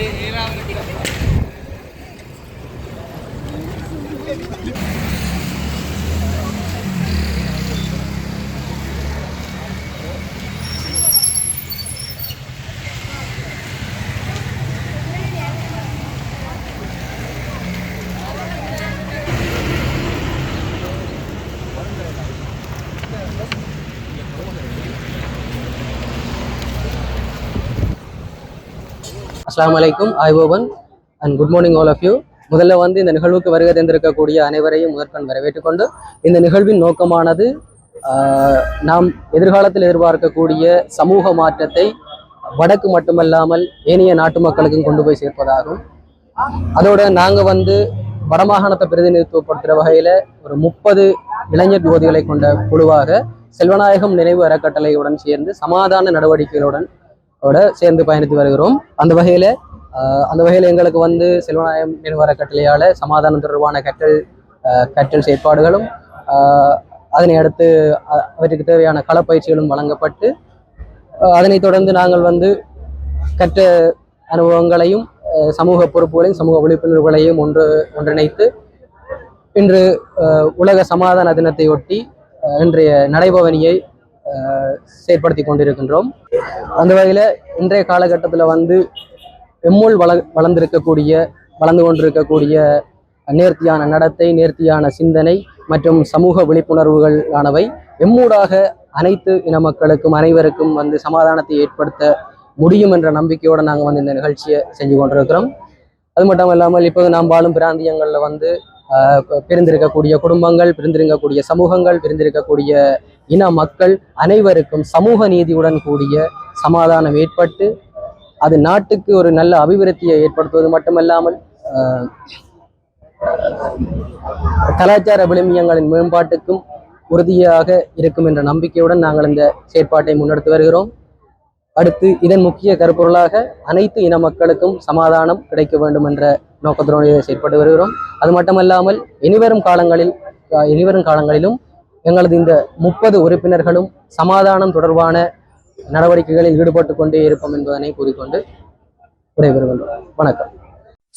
Era... அஸ்லாம் அலைக்கும் ஐபோபன் and good morning all of you முதல்ல வந்து இந்த நிகழ்வுக்கு வருகை தந்திருக்கக்கூடிய அனைவரையும் முதற்கண் வரவேற்றுக் கொண்டு இந்த நிகழ்வின் நோக்கமானது ஆஹ், நாம் எதிர்காலத்தில் எதிர்பார்க்கக்கூடிய சமூக மாற்றத்தை வடக்கு மட்டுமல்லாமல் ஏனைய நாட்டு மக்களுக்கும் கொண்டு போய் சேர்ப்பதாகும். அதோட நாங்கள் வந்து வடமாகாணத்தை பிரதிநிதித்துவப்படுத்துகிற வகையில் ஒரு முப்பது இளைஞர் யுவதிகளை கொண்ட குழுவாக செல்வநாயகம் நினைவு அறக்கட்டளையுடன் சேர்ந்து சமாதான நடவடிக்கைகளுடன் ஓட சேர்ந்து பயணித்து வருகிறோம். அந்த வகையில் அந்த வகையில் எங்களுக்கு வந்து செல்வநாயகம் நினைவு கட்டளையால் சமாதானம் தொடர்பான கற்றல் கற்றல் செயற்பாடுகளும் அதனை அடுத்து அ- அவற்றுக்கு தேவையான களப்பயிற்சிகளும் வழங்கப்பட்டு அதனைத் தொடர்ந்து நாங்கள் வந்து கற்ற அனுபவங்களையும் சமூக பொறுப்புகளையும் சமூக விழிப்புணர்வுகளையும் ஒன்று ஒன்றிணைத்து இன்று உலக சமாதான தினத்தை ஒட்டி இன்றைய நடைபவனியை செயற்படுத்தி கொண்டிருக்கின்றோம். அந்த வகையில் இன்றைய காலகட்டத்தில் வந்து எம்மூல் வள வளர்ந்திருக்கக்கூடிய வளர்ந்து கொண்டிருக்கக்கூடிய நேர்த்தியான நடத்தை நேர்த்தியான சிந்தனை மற்றும் சமூக விழிப்புணர்வுகளானவை எம்மூடாக அனைத்து இன மக்களுக்கும் அனைவருக்கும் வந்து சமாதானத்தை ஏற்படுத்த முடியும் என்ற நம்பிக்கையோடு நாங்கள் வந்து இந்த நிகழ்ச்சியை செஞ்சு கொண்டிருக்கிறோம். அது மட்டும் இல்லாமல் இப்போது நாம் வாழும் பிராந்தியங்களில் வந்து பிரிந்திருக்கக்கூடிய குடும்பங்கள் பிரிந்திருக்கக்கூடிய சமூகங்கள் பிரிந்திருக்கக்கூடிய இன மக்கள் அனைவருக்கும் சமூக நீதியுடன் கூடிய சமாதானம் ஏற்பட்டு அது நாட்டுக்கு ஒரு நல்ல அபிவிருத்தியை ஏற்படுத்துவது மட்டுமல்லாமல் ஆஹ், கலாச்சார விளிமியங்களின் மேம்பாட்டுக்கும் உறுதியாக இருக்கும் என்ற நம்பிக்கையுடன் நாங்கள் இந்த செயற்பாட்டை முன்னெடுத்து வருகிறோம். அடுத்து இதன் முக்கிய கருப்பொருளாக அனைத்து இன மக்களுக்கும் சமாதானம் கிடைக்க வேண்டும் என்ற நோக்கத்தோடு செயற்பட்டு வருகிறோம். அது மட்டுமல்லாமல் இனிவரும் காலங்களில் அஹ், இனிவரும் காலங்களிலும் எங்களது இந்த முப்பது உறுப்பினர்களும் சமாதானம் தொடர்பான நடவடிக்கைகளில் ஈடுபட்டு கொண்டே இருப்போம் என்பதனை கூறிக்கொண்டு விடைபெறுகின்றோம். வணக்கம்.